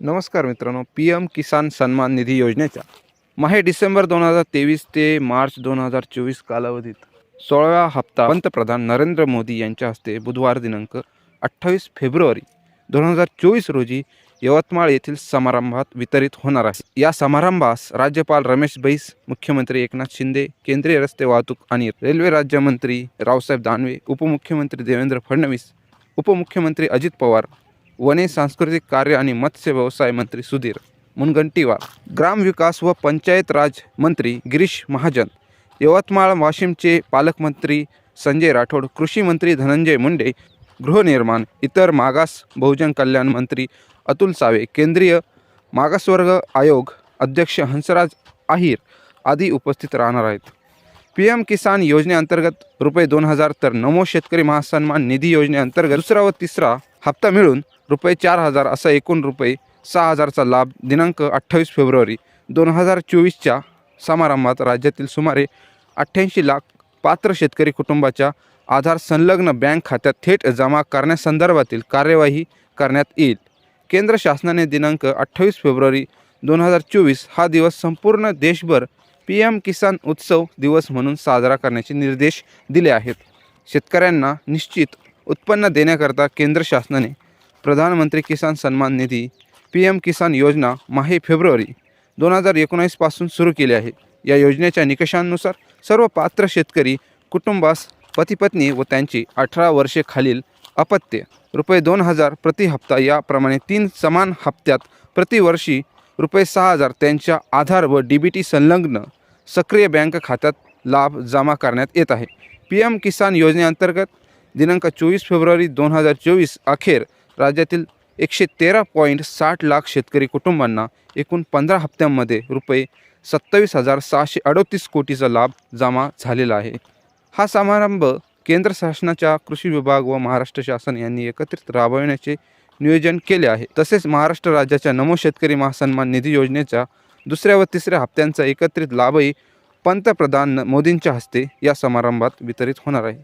नमस्कार मित्रांनो P M किसान सन्मान निधी योजनेच्या माहे डिसेंबर दोन हजार तेवीस ते मार्च दोन हजार चोवीस कालावधीत सोळावा हप्ता पंतप्रधान नरेंद्र मोदी यांच्या हस्ते बुधवार दिनांक अठ्ठावीस फेब्रुवारी दोन हजार चोवीस रोजी यवतमाळ येथील समारंभात वितरित होणार आहे. या समारंभास राज्यपाल रमेश बैस मुख्यमंत्री एकनाथ शिंदे केंद्रीय रस्ते वाहतूक आणि रेल्वे राज्यमंत्री रावसाहेब दानवे उपमुख्यमंत्री देवेंद्र फडणवीस उपमुख्यमंत्री अजित पवार वने सांस्कृतिक कार्य आणि मत्स्य व्यवसाय मंत्री सुधीर मुनगंटीवार. ग्रामविकास व पंचायत राज मंत्री गिरीश महाजन. यवतमाळ वाशिमचे पालकमंत्री संजय राठोड. कृषी मंत्री धनंजय मुंडे. गृहनिर्माण इतर मागास बहुजन कल्याण मंत्री अतुल सावे. केंद्रीय मागासवर्ग आयोग अध्यक्ष हंसराज आहिर आदी उपस्थित राहणार आहेत. पी एम किसान योजनेअंतर्गत रुपये दोन हजार तर नमो शेतकरी महासन्मान निधी योजनेअंतर्गत दुसरा व तिसरा हप्ता मिळून रुपये चार हजार असा एकूण रुपये सहा हजारचा लाभ दिनांक अठ्ठावीस फेब्रुवारी दोन हजार चोवीसच्या समारंभात राज्यातील सुमारे अठ्ठ्याऐंशी लाख पात्र शेतकरी कुटुंबाच्या आधार संलग्न बँक खात्यात थेट जमा करण्यासंदर्भातील कार्यवाही करण्यात येईल. केंद्र शासनाने दिनांक अठ्ठावीस फेब्रुवारी दोन हजार चोवीस हा दिवस संपूर्ण देशभर पी एम किसान उत्सव दिवस म्हणून साजरा करण्याचे निर्देश दिले आहेत. शेतकऱ्यांना निश्चित उत्पन्न देण्याकरता केंद्र शासनाने प्रधानमंत्री किसान सन्मान निधी पी एम किसान योजना माहे फेब्रुवारी दोन हजार एकोणावीसपासून सुरू केली आहे. या योजनेच्या निकषांनुसार सर्व पात्र शेतकरी कुटुंबास पतीपत्नी व त्यांची अठरा वर्षे खालील अपत्य रुपये दोन हजार प्रति हप्ता याप्रमाणे तीन समान हप्त्यात प्रतिवर्षी रुपये सहा हजार त्यांच्या आधार व डी बी टी संलग्न सक्रिय बँक खात्यात लाभ जमा करण्यात येत आहे. पी एम किसान योजनेअंतर्गत दिनांक चोवीस फेब्रुवारी दोन हजार चोवीस अखेर राज्यातील एकशे तेरा पॉईंट साठ लाख शेतकरी कुटुंबांना एकूण पंधरा हप्त्यांमध्ये रुपये सत्तावीस हजार सहाशे अडोतीस कोटीचा लाभ जमा झालेला आहे. हा समारंभ केंद्र शासनाच्या कृषी विभाग व महाराष्ट्र शासन यांनी एकत्रित राबविण्याचे नियोजन केले आहे. तसेच महाराष्ट्र राज्याच्या नमो शेतकरी महासन्मान निधी योजनेच्या दुसऱ्या व तिसऱ्या हप्त्यांचा एकत्रित लाभही पंतप्रधान मोदींच्या हस्ते या समारंभात वितरित होणार आहे.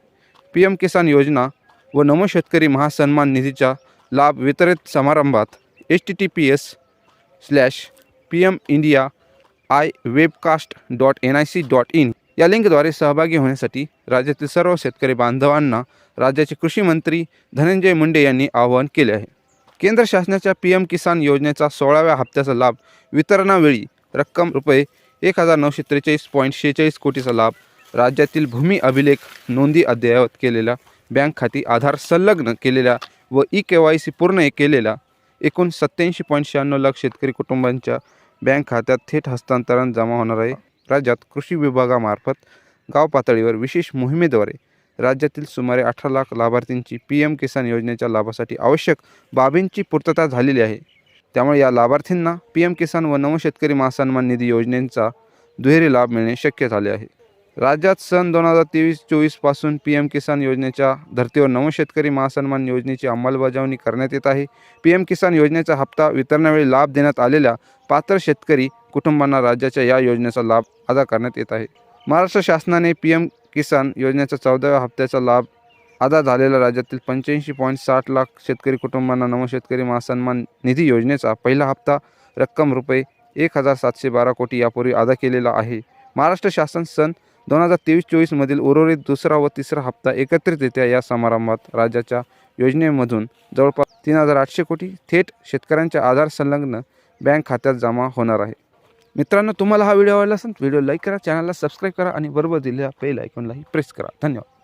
पी एम किसान योजना व नमो शेतकरी महासन्मान निधीच्या लाभ वितरित समारंभात H T T P S slash P M India I webcast dot N I C dot in या लिंकद्वारे सहभागी होण्यासाठी राज्यातील सर्व शेतकरी बांधवांना राज्याचे कृषी मंत्री धनंजय मुंडे यांनी आवाहन केले आहे. केंद्र शासनाच्या पी एम किसान योजनेचा सोळाव्या हप्त्याचा लाभ वितरणावेळी रक्कम रुपये एक हजार नऊशे त्रेचाळीस पॉईंट शेहेचाळीस कोटीचा लाभ राज्यातील भूमी अभिलेख नोंदी अद्ययावत केलेल्या बँक खाती आधार संलग्न केलेल्या व ई के वाय सी पूर्ण केलेल्या एकूण सत्याऐंशी पॉईंट शहाण्णव लाख शेतकरी कुटुंबांच्या बँक खात्यात थेट हस्तांतरण जमा होणार आहे. राज्यात कृषी विभागामार्फत गाव पातळीवर विशेष मोहिमेद्वारे राज्यातील सुमारे अठरा लाख लाभार्थींची पी एम किसान योजनेच्या लाभासाठी आवश्यक बाबींची पूर्तता झालेली आहे. त्यामुळे या लाभार्थींना पी एम किसान व नवशेतकरी महासन्मान निधी योजनेचा दुहेरी लाभ मिळणे शक्य झाले आहे. राज्यात सन दोन हजार तेवीस चोवीसपासून पी एम किसान योजनेच्या धर्तीवर नवशेतकरी महासन्मान योजनेची अंमलबजावणी करण्यात येत आहे. पी एम किसान योजनेचा हप्ता वितरणावेळी लाभ देण्यात आलेल्या पात्र शेतकरी कुटुंबांना राज्याच्या या योजनेचा लाभ अदा करण्यात येत आहे. महाराष्ट्र शासनाने पी एम किसान योजनेच्या चौदाव्या हप्त्याचा लाभ अदा झालेल्या राज्यातील पंच्याऐंशी पॉईंट साठ लाख शेतकरी कुटुंबांना नवशेतकरी महासन्मान निधी योजनेचा पहिला हप्ता रक्कम रुपये एक हजार सातशे बारा कोटी यापूर्वी अदा केलेला आहे. महाराष्ट्र शासन सन दोन हजार तेवीस चोवीसमधील उर्वरित दुसरा व तिसरा हप्ता एकत्रितरित्या या समारंभात राज्याच्या योजनेमधून जवळपास तीन हजार आठशे कोटी थेट शेतकऱ्यांच्या आधार संलग्न बँक खात्यात जमा होणार आहे. मित्रांनो तुम्हाला हा व्हिडिओ आवडला असेल व्हिडिओ लाईक करा चॅनलला सबस्क्राईब करा आणि बरोबर दिलेल्या बेल आयकॉनलाही प्रेस करा. धन्यवाद.